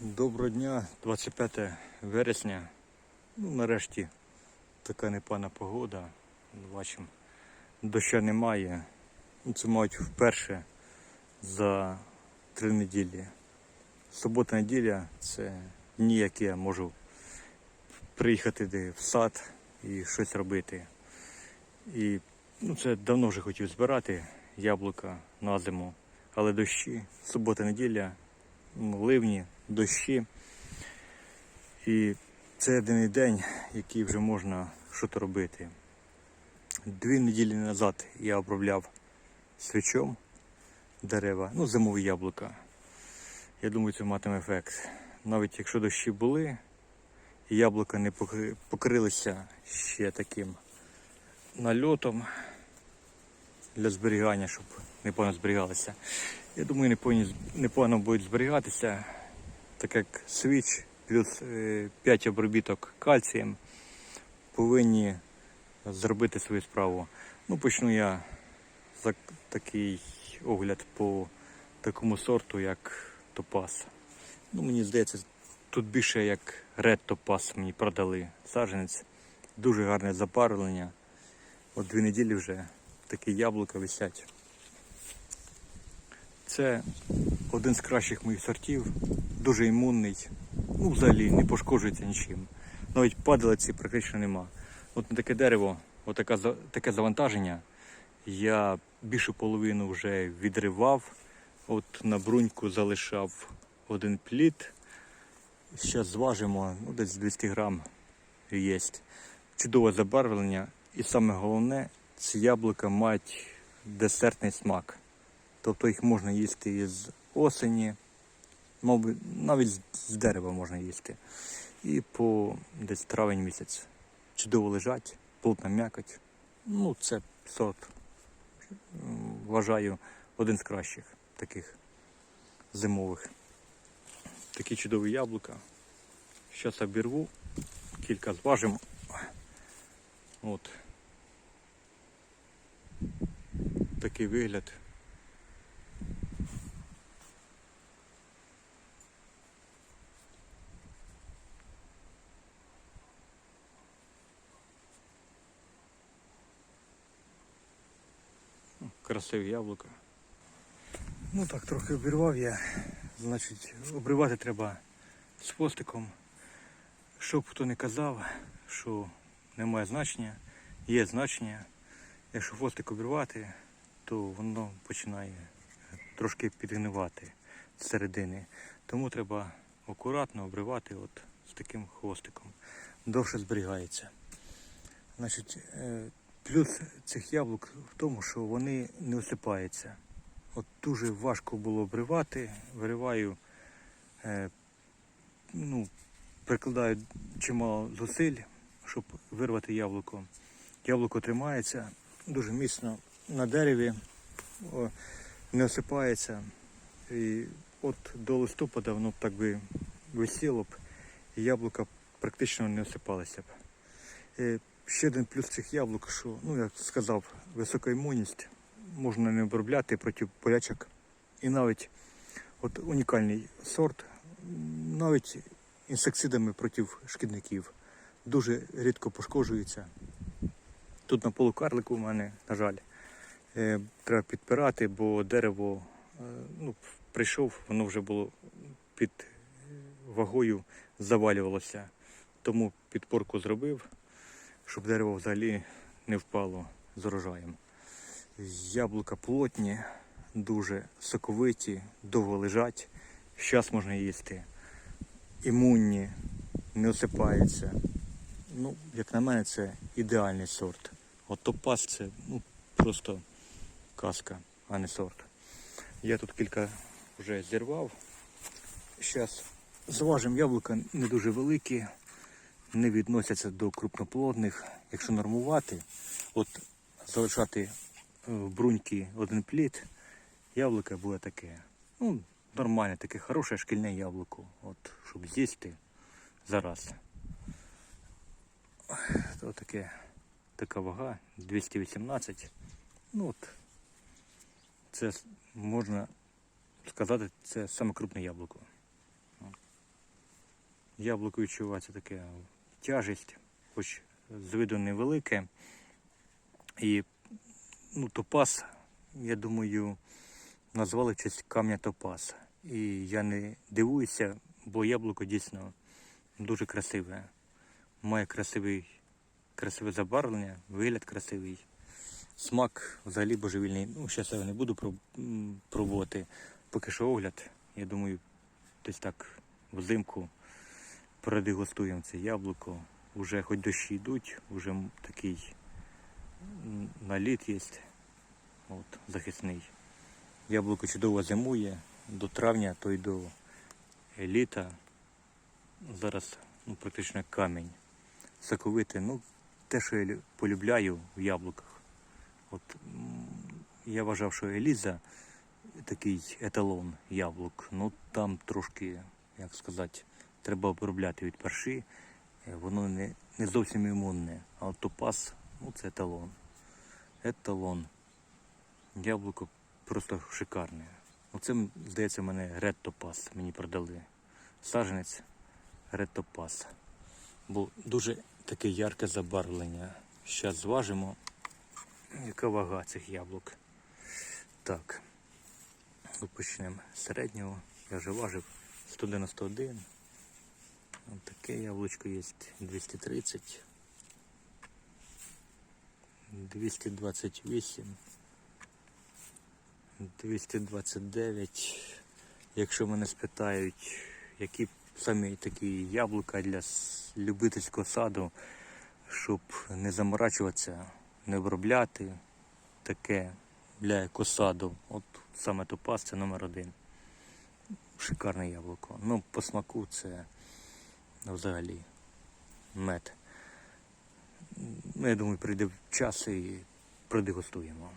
Доброго дня, 25 вересня. Ну, нарешті така непана погода. Бачимо, доща немає. Ну, Це мають вперше за три неділі. Субота неділя це дні, які я можу приїхати в сад і щось робити. І ну, це давно вже хотів збирати яблука на зиму, але дощі, субота неділя, ну, ливні, дощі. І це єдиний день, який вже можна щось робити. Дві неділі назад я обробляв свічом дерева, ну, зимові яблука. Я думаю, це матиме ефект. Навіть якщо дощі були, і яблука не покри- покрилися ще таким нальотом для зберігання, щоб непогано зберігалися. Я думаю, непогано будуть зберігатися, так як свіч плюс 5 обробіток кальцієм повинні зробити свою справу. Ну, почну я за такий огляд по такому сорту, як топаз. Ну, мені здається, тут більше як ред топаз мені продали саджанець. Дуже гарне запарювання. От дві неділі вже такі яблука висять. Це один з кращих моїх сортів, дуже імунний, ну взагалі не пошкоджується нічим. Навіть падалиці практично нема. От на таке дерево, от таке завантаження, я більшу половину вже відривав, от на бруньку залишав один плід. Зараз зважимо, ну, десь 200 грам є. Чудове забарвлення. І саме головне, ці яблука мають десертний смак. Тобто їх можна їсти із осені, мабуть, навіть з- дерева можна їсти. І по десь травень місяць. Чудово лежать, плотна м'якоть. Ну, це сорт, вважаю, один з кращих таких зимових. Такі чудові яблука. Зараз обірву, кілька зважимо. От. Такий вигляд. Красиві яблука. Ну так, трохи обірвав я. Значить, обривати треба з хвостиком. Щоб хто не казав, що немає значення, є значення. Якщо хвостик обірвати, то воно починає трошки підгнивати з середини. Тому треба акуратно обривати от з таким хвостиком. Довше зберігається. Значить, е, плюс цих яблук в тому, що вони не осипаються. От дуже важко було обривати. Вириваю, е, ну, прикладаю чимало зусиль, щоб вирвати яблуко. Яблуко тримається дуже міцно на дереві, о, не осипається. І от до листопада воно б так би висіло б, і яблука практично не осипалися б. Ще один плюс цих яблук, що, ну як сказав, висока імунність, можна не обробляти проти болячок. І навіть от унікальний сорт, навіть інсектицидами проти шкідників. Дуже рідко пошкоджується. Тут на полукарлику у мене, на жаль, е, треба підпирати, бо дерево е, ну, прийшов, воно вже було під е, вагою завалювалося. Тому підпорку зробив, щоб дерево взагалі не впало з урожаєм. Яблука плотні, дуже соковиті, довго лежать. Зараз можна їсти. Імунні, не осипаються. Ну, як на мене, це ідеальний сорт. От топаз це ну, просто казка, а не сорт. Я тут кілька вже зірвав. Зараз зважимо яблука не дуже великі, не відносяться до крупноплодних. Якщо нормувати, от залишати е, в бруньки один плід, яблуко буде таке. Ну, нормальне, таке хороше шкільне яблуко. От, щоб з'їсти зараз. То таке, така вага 218. Ну от, це можна сказати, це саме крупне яблуко. Яблуко відчувається таке тяжесть, хоч з виду невелике. І ну, топаз, я думаю, назвали честь камня топаз. І я не дивуюся, бо яблуко дійсно дуже красиве. Має красивий, красиве забарвлення, вигляд красивий. Смак взагалі божевільний. Ну, зараз я не буду пробувати. Поки що огляд. Я думаю, десь так взимку продегустуємо це яблуко. Уже хоч дощі йдуть, вже такий наліт є. От, захисний. Яблуко чудово зимує до травня, то й до літа. Зараз ну, практично камінь. Соковите, ну, те, що я полюбляю в яблуках. От, я вважав, що Еліза такий еталон яблук. Ну там трошки, як сказати, треба обробляти від перші. Е, Воно не, не зовсім імунне. А от ну це еталон. Еталон. Яблуко просто шикарне. Оце, здається, мене Ред мені продали. Саженець Ред. Бо дуже таке ярке забарвлення. Зараз зважимо, яка вага цих яблук. Так. Ну, Почнемо з середнього. Я вже важив 191. Ось таке яблучко є 230. 228. 229. Якщо мене спитають, які самі такі яблука для любительського саду, щоб не заморачуватися, не обробляти, таке для екосаду. От саме топаз це номер один. Шикарне яблуко. Ну, по смаку це взагалі мед. Ну, я думаю, прийде час і продегустуємо.